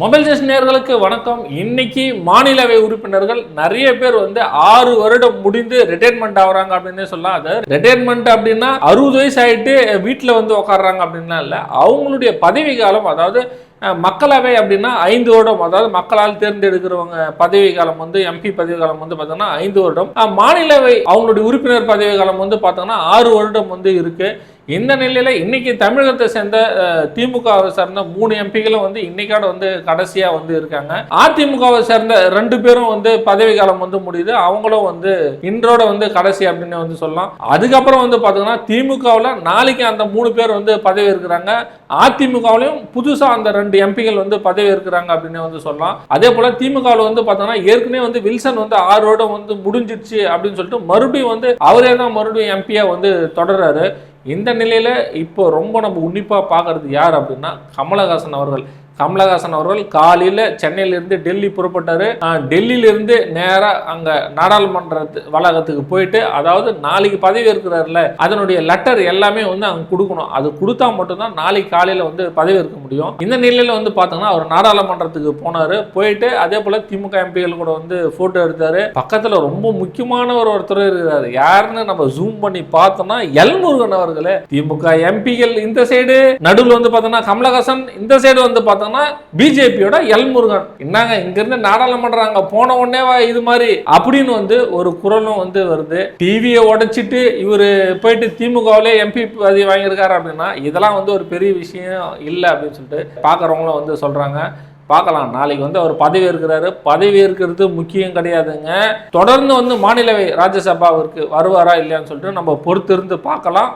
Mobile station நேர்களுக்கு வணக்கம். இன்னைக்கு மாநிலவை உறுப்பினர்கள் நிறைய பேர் வந்து ஆறு வருடம் முடிந்து ரிட்டைர்மெண்ட் ஆகுறாங்க அப்படின்னே சொல்லலாம். அது ரிட்டைர்மெண்ட் அப்படின்னா அறுபது வயசு ஆயிட்டு வீட்டில் வந்து உட்காடுறாங்க அப்படின்லாம் இல்லை. அவங்களுடைய பதவி காலம் அதாவது மக்களவை அப்படின்னா ஐந்து வருடம். அதாவது மக்களால் தேர்ந்தெடுக்கிறவங்க பதவி காலம் வந்து எம்பி பதவி காலம் வந்து பார்த்தோம்னா ஐந்து வருடம். மாநிலவை அவங்களுடைய உறுப்பினர் பதவி காலம் வந்து பார்த்தோம்னா ஆறு வருடம் வந்து இருக்கு. இந்த நிலையில் இன்னைக்கு தமிழகத்தை சேர்ந்த திமுகவை சேர்ந்த மூணு எம்பிகளும் வந்து இன்னைக்காட வந்து கடைசியாக வந்து இருக்காங்க. அதிமுகவை சேர்ந்த ரெண்டு பேரும் வந்து பதவி காலம் வந்து முடியுது. அவங்களும் வந்து இன்றோட வந்து கடைசி அப்படின்னு வந்து சொல்லலாம். அதுக்கப்புறம் வந்து பார்த்தீங்கன்னா திமுகவில் நாளைக்கு அந்த மூணு பேர் வந்து பதவி இருக்கிறாங்க. அதிமுகவிலையும் புதுசாக அந்த ரெண்டு எம்பிகள் வந்து பதவி இருக்கிறாங்க அப்படின்னு வந்து சொல்லலாம். அதே போல திமுகவில் வந்து பார்த்தோம்னா ஏற்கனவே வந்து வில்சன் வந்து ஆறோட வந்து முடிஞ்சிடுச்சு அப்படின்னு சொல்லிட்டு மறுபடியும் வந்து அவரே தான் மறுபடியும் எம்பியா வந்து தொடர்றாரு. இந்த நிலையில இப்போ ரொம்ப நம்ம உன்னிப்பா பார்க்கறது யார் அப்படின்னா கமலஹாசன் அவர்கள். கமலஹாசன் அவர்கள் காலையில் சென்னையிலிருந்து டெல்லி புறப்பட்டார். டெல்லியிலிருந்து நேராக அங்கே நாடாளுமன்ற வளாகத்துக்கு போயிட்டு அதாவது நாளைக்கு பதவி இருக்கிறாருல அதனுடைய லெட்டர் எல்லாமே வந்து அங்கே கொடுக்கணும். அது கொடுத்தா மட்டும்தான் நாளைக்கு காலையில் வந்து பதவி இருக்க முடியும். இந்த நிலையில் வந்து பார்த்தோம்னா அவர் நாடாளுமன்றத்துக்கு போனார். போயிட்டு அதே போல் திமுக எம்பிகள் கூட வந்து ஃபோட்டோ எடுத்தார். பக்கத்தில் ரொம்ப முக்கியமானவர் ஒருத்தர் இருக்கிறார். யாருன்னு நம்ம ஜூம் பண்ணி பார்த்தோம்னா எல் முருகன் அவர்களே. திமுக எம்பிகள் இந்த சைடு நடுவில் வந்து பார்த்தோம்னா கமலஹாசன் இந்த சைடு வந்து பார்த்தோம்னா பிஜேபியோட எல் முருகன் என்னங்க இங்கிருந்து நாடாளுமன்றம் போன உடனே இது மாதிரி. அப்படின்னு வந்து ஒரு குரலும் வந்து வருது. டிவியை உடைச்சிட்டு இவரு போயிட்டு திமுகவிலே எம்பி பதவி வாங்கியிருக்காரு அப்படின்னா இதெல்லாம் வந்து ஒரு பெரிய விஷயம் இல்லை அப்படின்னு சொல்லிட்டு பார்க்குறவங்களும் வந்து சொல்கிறாங்க பார்க்கலாம். நாளைக்கு வந்து அவர் பதவி இருக்கிறாரு பதவி இருக்கிறது முக்கியம் கிடையாதுங்க. தொடர்ந்து வந்து மாநிலவை ராஜ்யசபாவிற்கு வருவாரா இல்லையான்னு சொல்லிட்டு நம்ம பொறுத்திருந்து பார்க்கலாம்.